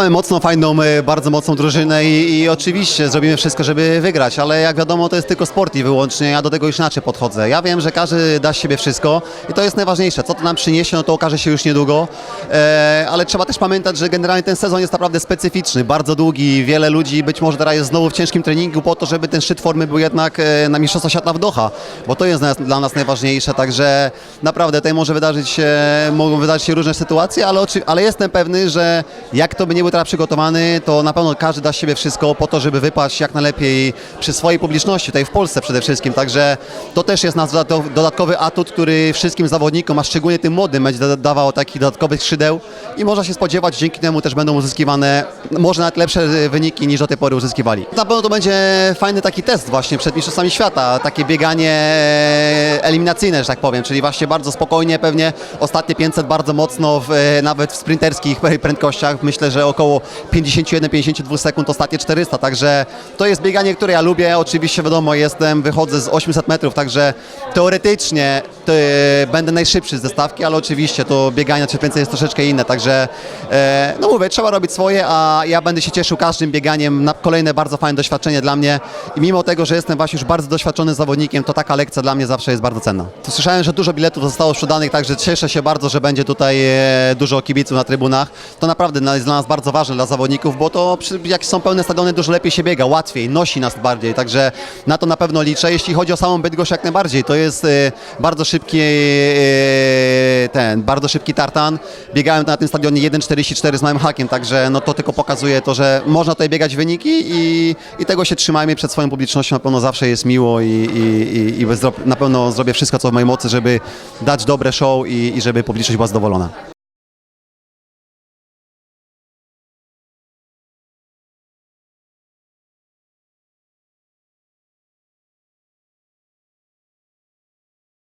mamy mocną, fajną, e, bardzo mocną drużynę i, i oczywiście zrobimy wszystko, żeby wygrać, ale jak wiadomo to jest tylko sport i wyłącznie, ja do tego już inaczej podchodzę. Ja wiem, że każdy da z siebie wszystko i to jest najważniejsze. Co to nam przyniesie, no to okaże się już niedługo, e, ale trzeba też pamiętać, że generalnie ten sezon jest naprawdę specyficzny, bardzo długi, wiele ludzi być może teraz jest znowu w ciężkim treningu po to, żeby ten szczyt formy był jednak e, na Mistrzostwa Świata w Doha, bo to jest dla nas najważniejsze, także naprawdę tutaj może wydarzyć się, mogą wydarzyć się różne sytuacje, ale, ale jestem pewny, że jak to by nie przygotowany, to na pewno każdy da z siebie wszystko po to, żeby wypaść jak najlepiej przy swojej publiczności, tutaj w Polsce przede wszystkim, także to też jest nasz dodatkowy atut, który wszystkim zawodnikom, a szczególnie tym młodym będzie da- dawał takich dodatkowych skrzydeł. I można się spodziewać, dzięki temu też będą uzyskiwane może nawet lepsze e, wyniki niż do tej pory uzyskiwali. Na pewno to będzie fajny taki test właśnie przed Mistrzostwami Świata, takie bieganie e, eliminacyjne, że tak powiem, czyli właśnie bardzo spokojnie, pewnie ostatnie 500 bardzo mocno, w, e, nawet w sprinterskich prędkościach, myślę, że około 51-52 sekund, ostatnie 400, także to jest bieganie, które ja lubię, oczywiście wiadomo, jestem, wychodzę z 800 metrów, także teoretycznie będę najszybszy z zestawki, ale oczywiście to bieganie czy więcej jest troszeczkę inne, także e, no mówię, trzeba robić swoje, a ja będę się cieszył każdym bieganiem na kolejne bardzo fajne doświadczenie dla mnie i mimo tego, że jestem właśnie już bardzo doświadczonym zawodnikiem, to taka lekcja dla mnie zawsze jest bardzo cenna. To słyszałem, że dużo biletów zostało sprzedanych, także cieszę się bardzo, że będzie tutaj e, dużo kibiców na trybunach. To naprawdę na- jest dla nas bardzo ważne dla zawodników, bo to jak są pełne stadiony, dużo lepiej się biega, łatwiej, nosi nas bardziej, także na to na pewno liczę. Jeśli chodzi o samą Bydgoszcz, jak najbardziej, to jest e, bardzo szybki e, ten, bardzo szybki tartan. Biegałem na tym stadionie 1,44 z małym hakiem, także no to tylko pokazuje to, że można tutaj biegać wyniki i, i tego się trzymajmy przed swoją publicznością, na pewno zawsze jest miło i, i, i, i na pewno zrobię wszystko, co w mojej mocy, żeby dać dobre show i, i żeby publiczność była zadowolona.